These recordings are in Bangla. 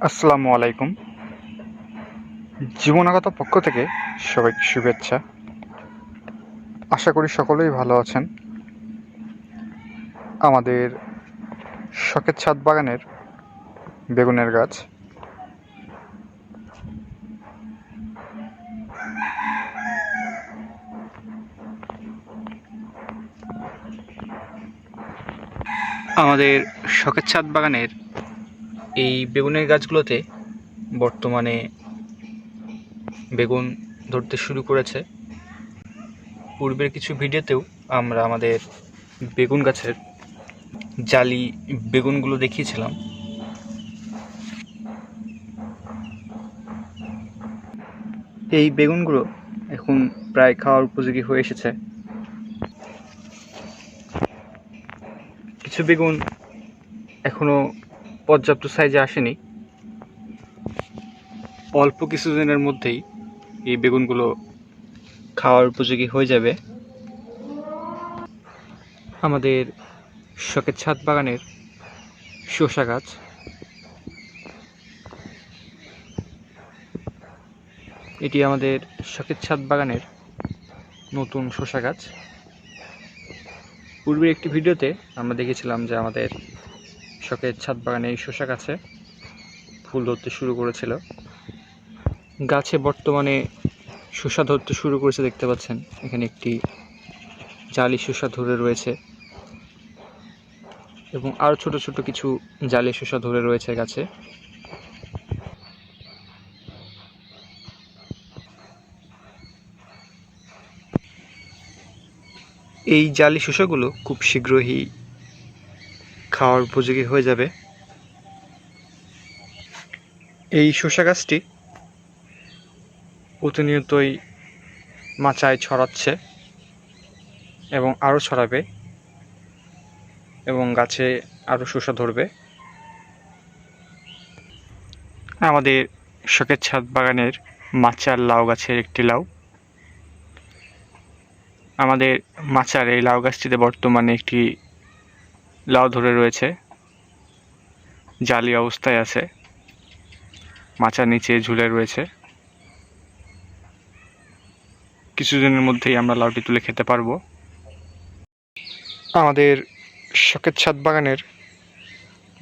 আসসালামু আলাইকুম। জীবনাগত পক্ষ থেকে সবাইকে শুভেচ্ছা। আশা করি সকলেই ভালো আছেন। আমাদের শখের ছাদ বাগানের বেগুনের গাছ। আমাদের শখের ছাদ বাগানের এই বেগুনের গাছগুলোতে বর্তমানে বেগুন ধরতে শুরু করেছে। পূর্বের কিছু ভিডিওতেও আমরা আমাদের বেগুন গাছের জালি বেগুনগুলো দেখিয়েছিলাম। এই বেগুনগুলো এখন প্রায় খাওয়ার উপযোগী হয়ে এসেছে। কিছু বেগুন এখনও পর্যাপ্ত সাইজে আসেনি। অল্প কিছুদিনের মধ্যেই এই বেগুনগুলো খাওয়ার উপযোগী হয়ে যাবে। আমাদের শখের ছাদ বাগানের শসা গাছ। এটি আমাদের শখের ছাদ বাগানের নতুন শসা গাছ। পূর্বের একটি ভিডিওতে আমরা দেখেছিলাম যে আমাদের শখের ছাদ বাগানে এই শসা গাছে ফুল ধরতে শুরু করেছিল। গাছে বর্তমানে শসা ধরতে শুরু করেছে দেখতে পাচ্ছেন, এখানে একটি জালি শসা ধরে রয়েছে এবং আরও ছোট ছোট কিছু জালি শসা ধরে রয়েছে গাছে। এই জালি শসাগুলো খুব শীঘ্রই খাওয়ার উপযোগী হয়ে যাবে। এই শসা গাছটি প্রতিনিয়তই মাচায় ছড়াচ্ছে এবং আরও ছড়াবে এবং গাছে আরও শসা ধরবে। আমাদের শখের ছাদ বাগানের মাচার লাউ গাছের একটি লাউ। আমাদের মাচার এই লাউ গাছটিতে বর্তমানে একটি লাউ ধরে রয়েছে। জালি অবস্থায় আছে। মাচার নিচে ঝুলে রয়েছে। কিছুদিনের মধ্যেই আমরা লাউটি তুলে খেতে পারব। আমাদের শখের ছাদ বাগানের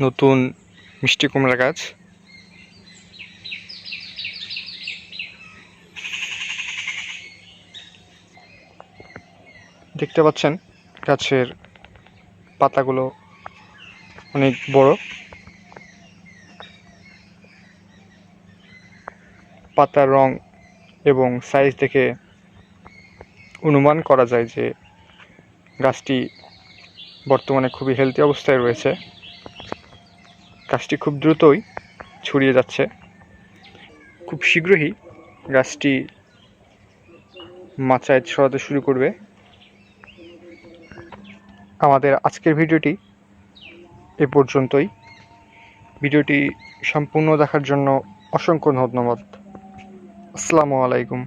নতুন মিষ্টি কুমড়া গাছ। দেখতে পাচ্ছেন গাছের পাতাগুলো অনেক বড়। পাতার রং এবং সাইজ দেখে অনুমান করা যায় যে গাছটি বর্তমানে খুবই হেলদি অবস্থায় রয়েছে। গাছটি খুব দ্রুতই ছড়িয়ে যাচ্ছে। খুব শীঘ্রই গাছটি মাচায় ছড়াতে শুরু করবে। আমাদের আজকের ভিডিওটি এ পর্যন্তই। ভিডিওটি সম্পূর্ণ দেখার জন্য অসংখ্য ধন্যবাদ। আসসালামু আলাইকুম।